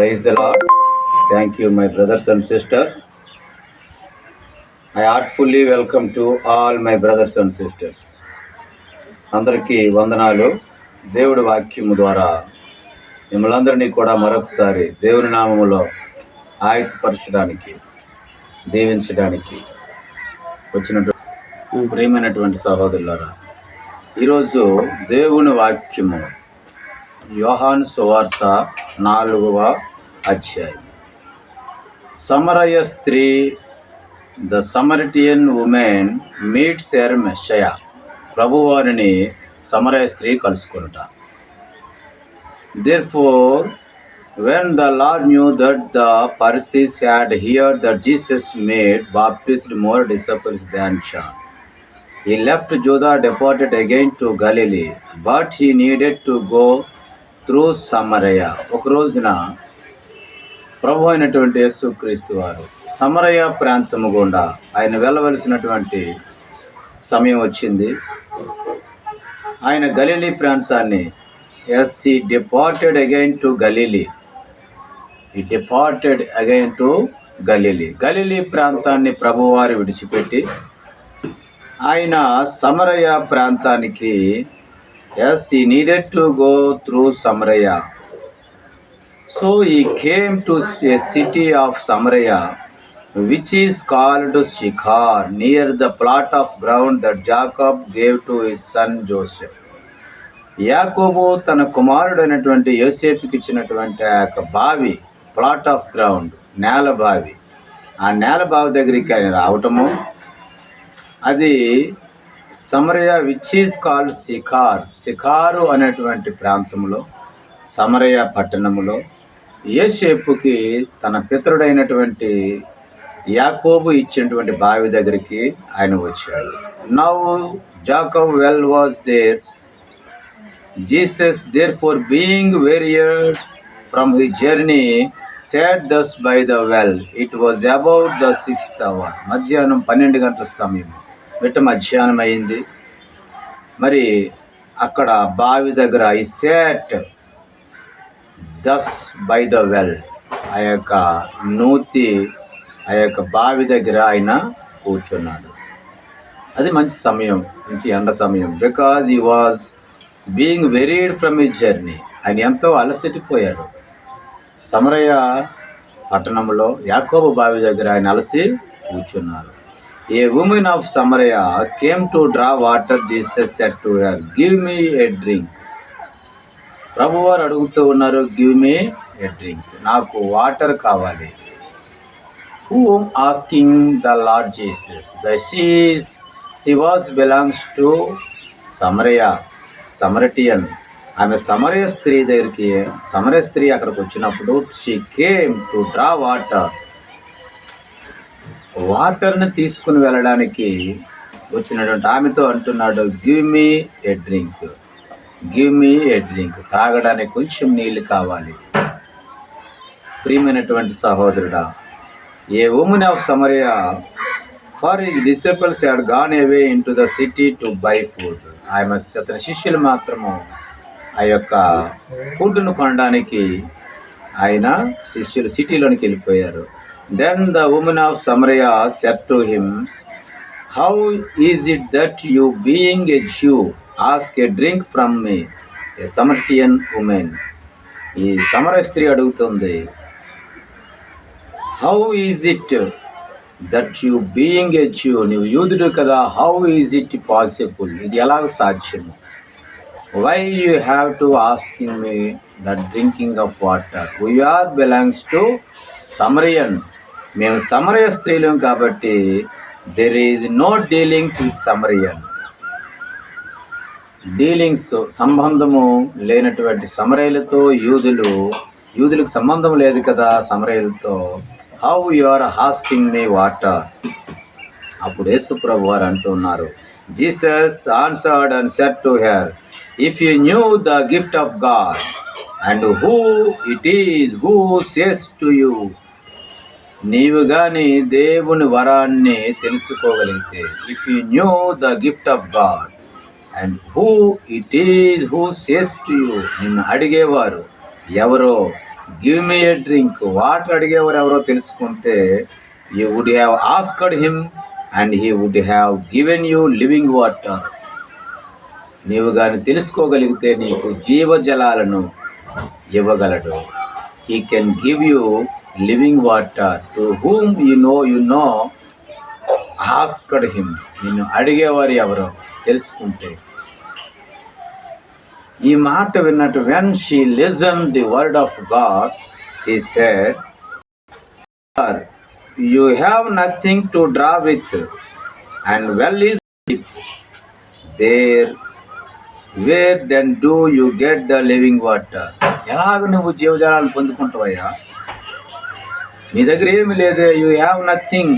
Praise the Lord thank you my brothers and sisters I heartfully welcome to all my brothers and sisters అందరికీ వందనాలు. దేవుడి వాక్యము ద్వారా మిమ్మల్ందరినీ కూడా మరొకసారి దేవుని నామములో ఆయత్తపరచడానికి దీవించడానికి వచ్చినటువంటి ప్రియమైనటువంటి సహోదరులారా ఈరోజు దేవుని వాక్యము యోహాను సువార్త నాలుగవ అధ్యాయం. సమరయ స్త్రీ the Samaritan women meets her Messiah ప్రభువారిని సమరయ స్త్రీ కలుసుకునుట. Therefore when the Lord knew that the Pharisees had heard that Jesus made baptised more disciples than John He left Judah, departed again to Galilee, but he needed to go through Samaria. ఒక రోజున ప్రభు అయినటువంటి యేసుక్రీస్తు వారు సమరయ ప్రాంతము గుండా ఆయన వెళ్ళవలసినటువంటి సమయం వచ్చింది. ఆయన గలీలీ ప్రాంతాన్ని ఎస్ ఈ departed again to Galilee. He departed again to Galilee Galilee ప్రాంతాన్ని ప్రభువారు విడిచిపెట్టి ఆయన సమరయ ప్రాంతానికి as he needed to go through Samaria so he came to a city of Samaria which is called Sychar near the plot of ground that Jacob gave to his son Joseph యాకోబు తన కుమారుడైనటువంటి యోసేపుకి ఇచ్చినటువంటి ఆ యొక్క బావి plot of ground నేల బావి. ఆ నేల బావి దగ్గరికి ఆయన రావటము. అది సమరయ విచ్ ఈజ్ కాల్డ్ శిఖార్ శిఖారు అనేటువంటి ప్రాంతంలో సమరయ పట్టణములో యేషేపుకి తన పితరుడైనటువంటి యాకోబు ఇచ్చినటువంటి బావి దగ్గరికి ఆయన వచ్చాడు. Now Jacob well was there Jesus therefore being wearied from he journey sat thus by the well it was about the sixth hour మధ్యాహ్నం పన్నెండు గంటల సమయం. బిట్ట మధ్యాహ్నం అయింది. మరి అక్కడ బావి దగ్గర he sat thus by the well ఆ యొక్క నూతి ఆ యొక్క బావి దగ్గర ఆయన కూర్చున్నాడు. అది మంచి సమయం మంచి ఎండ సమయం. Because he was being wearied from the journey ఆయన ఎంతో అలసిటిపోయాడు సమరయ్య పట్టణంలో యాకోబు బావి దగ్గర ఆయన అలసి కూర్చున్నారు a woman of Samaria came to draw water Jesus said to her give me a drink ప్రభువారు అడుగుతూ ఉన్నారు గివ్ మీ ఎ డ్రింక్ నాకు వాటర్ కావాలి. Whom asking the Lord Jesus the she's she was belongs to Samaria Samaritan ఆమె సమరయ స్త్రీ దగ్గరికి సమరయ స్త్రీ అక్కడికి వచ్చినప్పుడు she came to draw water వాటర్ని తీసుకుని వెళ్ళడానికి వచ్చినటువంటి ఆమెతో అంటున్నాడు give me a drink give me a drink తాగడానికి కొంచెం నీళ్ళు కావాలి. ప్రియమైనటువంటి సహోదరుడా a woman of Samaria for is disciples had gone away into the city to buy food ఆమె అతని శిష్యులు మాత్రము ఆ యొక్క ఫుడ్ను కొనడానికి ఆయన శిష్యులు సిటీలోనికి వెళ్ళిపోయారు. Then the woman of Samaria said to him how is it that you being a Jew ask a drink from me a Samaritan woman? ఈ సమర స్త్రీ అడుగుతుంది how is it that you being a Jew నువ్వు యూదుడు కదా? How is it possible ఇది ఎలాగ సాధ్యము why you have to asking me the drinking of water we are belongs to Samaritan మేము సమరయ స్త్రీలం కాబట్టి there is no dealings with Samaritan dealings సంబంధము లేనటువంటి సమరయులతో యూదులు యూదులకు సంబంధం లేదు కదా సమరయులతో. How you are asking me water అప్పుడు యేసుప్రభు వారు అంటున్నారు Jesus answered and said to her if you knew the gift of God and who it is who says to you నీవు కానీ దేవుని వరాన్ని తెలుసుకోగలిగితే if you knew the gift of God and who it is who says to you నిన్ను అడిగేవారు ఎవరో? Give me a drink water అడిగేవారు ఎవరో తెలుసుకుంటే you would have asked him and he would have given you living water నీవు కానీ తెలుసుకోగలిగితే నీకు జీవజలాలను ఇవ్వగలడు. He can give you living water to whom you know you know asked him నిన్ను అడిగేవారు ఎవరో? తెలుసుకుంటే. ఈ మాట విన్నట్టు when she listen the word of God she said you have nothing to draw with and well is there where then do you get the living water ఎలాగ నువ్వు జీవజాలను పొందుకుంటావయ్యా? నీ దగ్గర ఏమి లేదే యూ హ్యావ్ నథింగ్